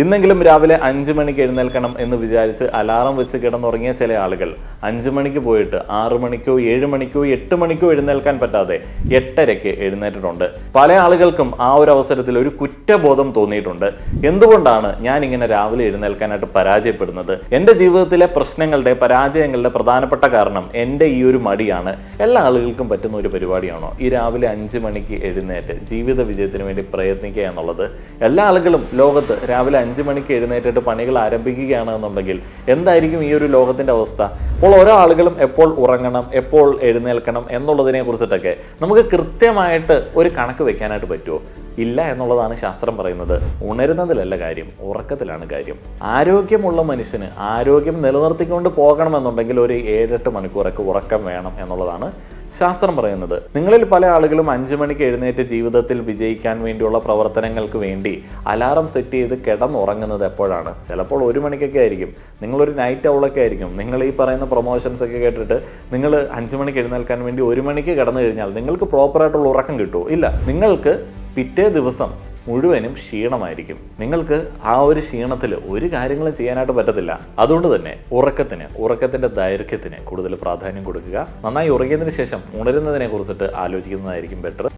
ഇന്നെങ്കിലും രാവിലെ അഞ്ച് മണിക്ക് എഴുന്നേൽക്കണം എന്ന് വിചാരിച്ച് അലാറം വെച്ച് കിടന്നുറങ്ങിയ ചില ആളുകൾ അഞ്ച് മണിക്ക് പോയിട്ട് ആറു മണിക്കോ ഏഴ് മണിക്കോ എട്ട് മണിക്കോ എഴുന്നേൽക്കാൻ പറ്റാതെ എട്ടരയ്ക്ക് എഴുന്നേറ്റിട്ടുണ്ട്. പല ആളുകൾക്കും ആ ഒരു അവസരത്തിൽ ഒരു കുറ്റബോധം തോന്നിയിട്ടുണ്ട്. എന്തുകൊണ്ടാണ് ഞാൻ ഇങ്ങനെ രാവിലെ എഴുന്നേൽക്കാനായിട്ട് പരാജയപ്പെടുന്നത്? എന്റെ ജീവിതത്തിലെ പ്രശ്നങ്ങളുടെ പരാജയങ്ങളുടെ പ്രധാനപ്പെട്ട കാരണം എന്റെ ഈ ഒരു മടിയാണ്. എല്ലാ ആളുകൾക്കും പറ്റുന്ന ഒരു പരിപാടിയാണോ? ഈ രാവിലെ അഞ്ച് മണിക്ക് എഴുന്നേറ്റ് ജീവിത വിജയത്തിന് വേണ്ടി പ്രയത്നിക്കുക എന്നുള്ളത്. എല്ലാ ആളുകളും ലോകത്ത് രാവിലെ അഞ്ച് മണിക്ക് എഴുന്നേറ്റിട്ട് പണികൾ ആരംഭിക്കുകയാണ് എന്നുണ്ടെങ്കിൽ എന്തായിരിക്കും ഈ ഒരു ലോകത്തിന്റെ അവസ്ഥ? അപ്പോൾ ഓരോ ആളുകളും എപ്പോൾ ഉറങ്ങണം എപ്പോൾ എഴുന്നേൽക്കണം എന്നുള്ളതിനെ കുറിച്ചിട്ടൊക്കെ നമുക്ക് കൃത്യമായിട്ട് ഒരു കണക്ക് വെക്കാനായിട്ട് പറ്റുമോ? ഇല്ല എന്നുള്ളതാണ് ശാസ്ത്രം പറയുന്നത്. ഉണരുന്നതിലല്ല കാര്യം ഉറക്കത്തിലാണ് കാര്യം. ആരോഗ്യമുള്ള മനുഷ്യന് ആരോഗ്യം നിലനിർത്തിക്കൊണ്ട് പോകണമെന്നുണ്ടെങ്കിൽ ഒരു ഏഴെട്ട് മണിക്കൂറൊക്കെ ഉറക്കം വേണം എന്നുള്ളതാണ് ശാസ്ത്രം പറയുന്നത് നിങ്ങളിൽ പല ആളുകളും അഞ്ചു മണിക്ക് എഴുന്നേറ്റ് ജീവിതത്തിൽ വിജയിക്കാൻ വേണ്ടിയുള്ള പ്രവർത്തനങ്ങൾക്ക് വേണ്ടി അലാറം സെറ്റ് ചെയ്ത് കിടന്നുറങ്ങുന്നത് എപ്പോഴാണ്? ചിലപ്പോൾ ഒരു മണിക്കൊക്കെ ആയിരിക്കും. നിങ്ങളൊരു നൈറ്റ് ഔളൊക്കെ ആയിരിക്കും. നിങ്ങൾ ഈ പറയുന്ന പ്രൊമോഷൻസ് ഒക്കെ കേട്ടിട്ട് നിങ്ങൾ അഞ്ചു മണിക്ക് എഴുന്നേൽക്കാൻ വേണ്ടി ഒരു മണിക്ക് കിടന്നു കഴിഞ്ഞാൽ നിങ്ങൾക്ക് പ്രോപ്പറായിട്ടുള്ള ഉറക്കം കിട്ടുമോ? ഇല്ല. നിങ്ങൾക്ക് പിറ്റേ ദിവസം മുഴുവനും ക്ഷീണമായിരിക്കും. നിങ്ങൾക്ക് ആ ഒരു ക്ഷീണത്തിൽ ഒരു കാര്യങ്ങളും ചെയ്യാനായിട്ട് പറ്റത്തില്ല. അതുകൊണ്ട് തന്നെ ഉറക്കത്തിന് ഉറക്കത്തിന്റെ ദൈർഘ്യത്തിന് കൂടുതൽ പ്രാധാന്യം കൊടുക്കുക. നന്നായി ഉറങ്ങിയതിന് ശേഷം ഉണരുന്നതിനെ കുറിച്ചിട്ട് ആലോചിക്കുന്നതായിരിക്കും ബെറ്റർ